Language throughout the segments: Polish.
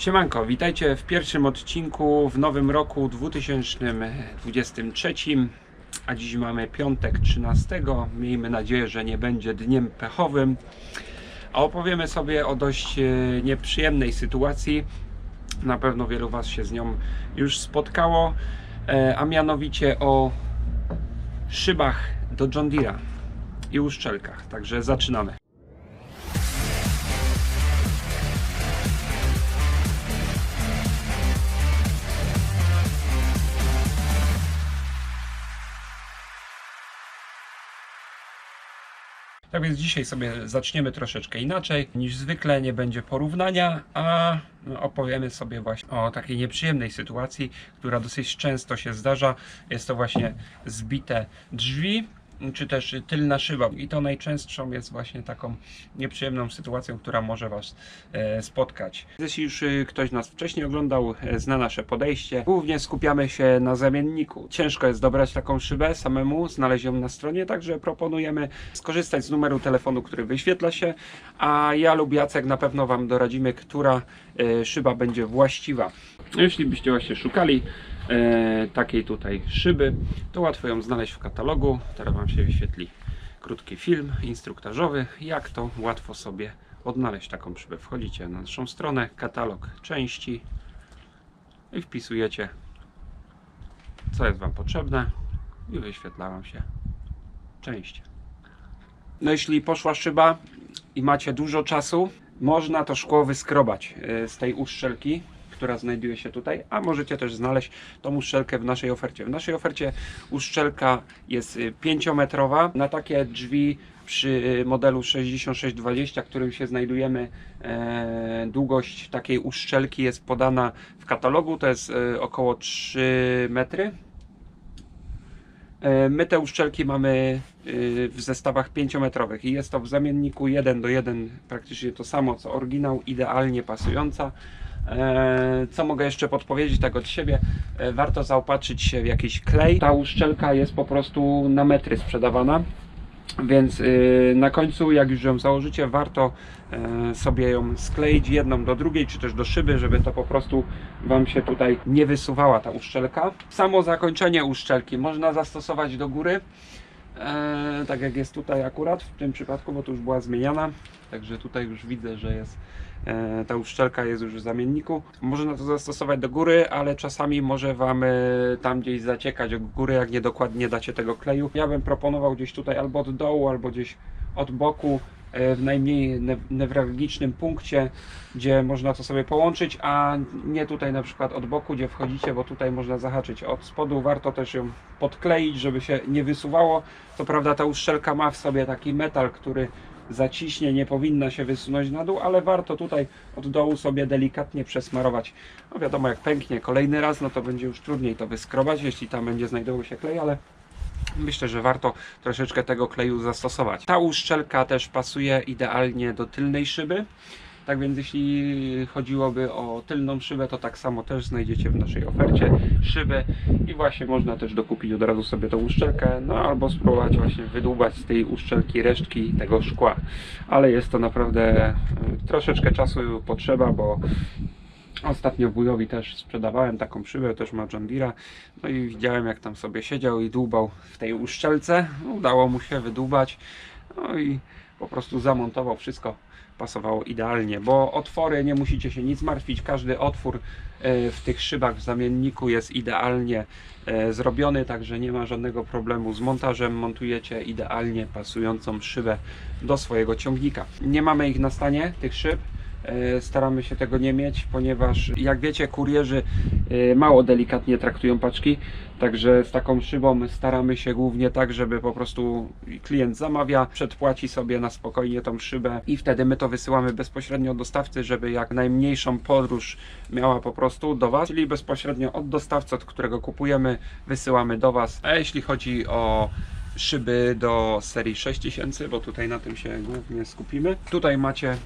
Siemanko, witajcie w pierwszym odcinku w nowym roku 2023, a dziś mamy piątek 13. Miejmy nadzieję, że nie będzie dniem pechowym. A opowiemy sobie o dość e, nieprzyjemnej sytuacji. Na pewno wielu Was się z nią już spotkało, e, a mianowicie o szybach do John Deere'a i uszczelkach. Także zaczynamy. Tak więc dzisiaj sobie zaczniemy troszeczkę inaczej niż zwykle, nie będzie porównania, a opowiemy sobie właśnie o takiej nieprzyjemnej sytuacji, która dosyć często się zdarza. Jest to właśnie zbite drzwi czy też tylna szyba. I to najczęstszą jest właśnie taką nieprzyjemną sytuacją, która może Was e, spotkać. Jeśli już e, ktoś nas wcześniej oglądał, e, zna nasze podejście. Głównie skupiamy się na zamienniku. Ciężko jest dobrać taką szybę samemu, znaleźć ją na stronie, także proponujemy skorzystać z numeru telefonu, który wyświetla się, a ja lub Jacek na pewno Wam doradzimy, która szyba będzie właściwa. Jeśli byście właśnie szukali takiej tutaj szyby, to łatwo ją znaleźć w katalogu. Teraz Wam się wyświetli krótki film instruktażowy, jak to łatwo sobie odnaleźć taką szybę. Wchodzicie na naszą stronę, katalog części i wpisujecie co jest Wam potrzebne i wyświetla Wam się część. No jeśli poszła szyba i macie dużo czasu, można to szkło wyskrobać e, z tej uszczelki, która znajduje się tutaj, a możecie też znaleźć tą uszczelkę w naszej ofercie. W naszej ofercie uszczelka jest 5-metrowa. Na takie drzwi przy modelu 6620, którym się znajdujemy, e, długość takiej uszczelki jest podana w katalogu, to jest e, około 3 metry. E, My te uszczelki mamy y, w zestawach 5-metrowych i jest to w zamienniku 1 do 1 praktycznie to samo co oryginał, idealnie pasująca. E, Co mogę jeszcze podpowiedzieć tak od siebie? E, Warto zaopatrzyć się w jakiś klej. Ta uszczelka jest po prostu na metry sprzedawana. Więc y, na końcu, jak już ją założycie, warto e, sobie ją skleić jedną do drugiej, czy też do szyby, żeby to po prostu Wam się tutaj nie wysuwała ta uszczelka. Samo zakończenie uszczelki można zastosować do góry, e, tak jak jest tutaj akurat w tym przypadku, bo tu już była zmieniana. Także tutaj już widzę, że jest e, ta uszczelka jest już w zamienniku. Można to zastosować do góry, ale czasami może Wam e, tam gdzieś zaciekać od góry, jak niedokładnie dacie tego kleju. Ja bym proponował gdzieś tutaj albo od dołu, albo gdzieś od boku w najmniej ne- newralgicznym punkcie, gdzie można to sobie połączyć, a nie tutaj na przykład od boku, gdzie wchodzicie, bo tutaj można zahaczyć od spodu. Warto też ją podkleić, żeby się nie wysuwało. Co prawda ta uszczelka ma w sobie taki metal, który zaciśnie, nie powinna się wysunąć na dół, ale warto tutaj od dołu sobie delikatnie przesmarować. No wiadomo, jak pęknie kolejny raz, no to będzie już trudniej to wyskrobać, jeśli tam będzie znajdował się klej, ale Myślę, że warto troszeczkę tego kleju zastosować. Ta uszczelka też pasuje idealnie do tylnej szyby. Tak więc jeśli chodziłoby o tylną szybę, to tak samo też znajdziecie w naszej ofercie szyby i właśnie można też dokupić od razu sobie tą uszczelkę, no albo spróbować właśnie wydłubać z tej uszczelki resztki tego szkła. Ale jest to naprawdę e, troszeczkę czasu potrzeba, bo Ostatnio wujowi też sprzedawałem taką szybę, też ma John Deere'a. No i widziałem jak tam sobie siedział i dłubał w tej uszczelce. Udało mu się wydłubać. No i po prostu zamontował wszystko. Pasowało idealnie, bo otwory nie musicie się nic martwić. Każdy otwór e, w tych szybach w zamienniku jest idealnie e, zrobiony, także nie ma żadnego problemu z montażem. Montujecie idealnie pasującą szybę do swojego ciągnika. Nie mamy ich na stanie, tych szyb. E, Staramy się tego nie mieć, ponieważ jak wiecie, kurierzy e, mało delikatnie traktują paczki, także z taką szybą staramy się głównie tak, żeby po prostu klient zamawia, przedpłaci sobie na spokojnie tą szybę i wtedy my to wysyłamy bezpośrednio od dostawcy, żeby jak najmniejszą podróż miała po prostu do Was, czyli bezpośrednio od dostawcy, od którego kupujemy, wysyłamy do Was. A jeśli chodzi o szyby do serii 6000, bo tutaj na tym się głównie skupimy, tutaj macie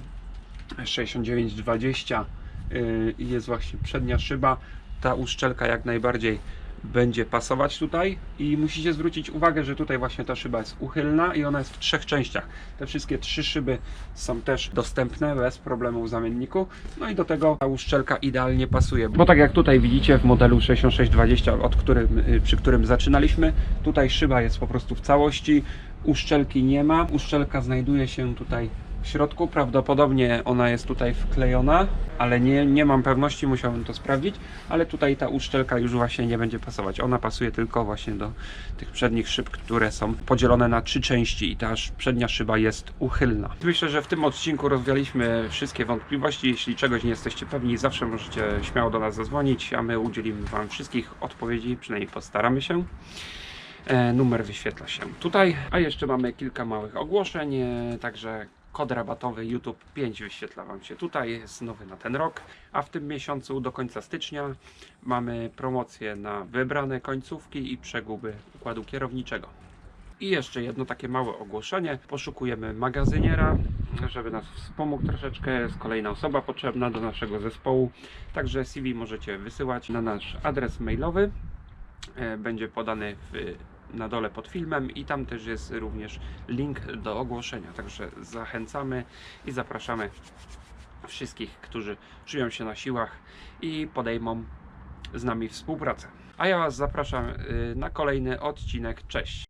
6920 yy, i jest właśnie przednia szyba. Ta uszczelka jak najbardziej będzie pasować tutaj i musicie zwrócić uwagę, że tutaj właśnie ta szyba jest uchylna i ona jest w trzech częściach. Te wszystkie trzy szyby są też dostępne bez problemu w zamienniku. No i do tego ta uszczelka idealnie pasuje. Bo tak jak tutaj widzicie w modelu 6620, od którym, y, przy którym zaczynaliśmy, tutaj szyba jest po prostu w całości, uszczelki nie ma. Uszczelka znajduje się tutaj w środku. Prawdopodobnie ona jest tutaj wklejona, ale nie, nie mam pewności, musiałbym to sprawdzić. Ale tutaj ta uszczelka już właśnie nie będzie pasować. Ona pasuje tylko właśnie do tych przednich szyb, które są podzielone na trzy części i ta przednia szyba jest uchylna. Myślę, że w tym odcinku rozwialiśmy wszystkie wątpliwości. Jeśli czegoś nie jesteście pewni, zawsze możecie śmiało do nas zadzwonić, a my udzielimy Wam wszystkich odpowiedzi, przynajmniej postaramy się. E, numer wyświetla się tutaj, a jeszcze mamy kilka małych ogłoszeń, e, także kod rabatowy YouTube 5 wyświetla Wam się tutaj, jest nowy na ten rok, a w tym miesiącu do końca stycznia mamy promocję na wybrane końcówki i przeguby układu kierowniczego. I jeszcze jedno takie małe ogłoszenie. Poszukujemy magazyniera, żeby nas wspomógł troszeczkę. Jest kolejna osoba potrzebna do naszego zespołu. Także CV możecie wysyłać na nasz adres mailowy. E, Będzie podany w, na dole pod filmem i tam też jest również link do ogłoszenia. Także zachęcamy i zapraszamy wszystkich, którzy czują się na siłach i podejmą z nami współpracę. A ja Was zapraszam y, na kolejny odcinek. Cześć!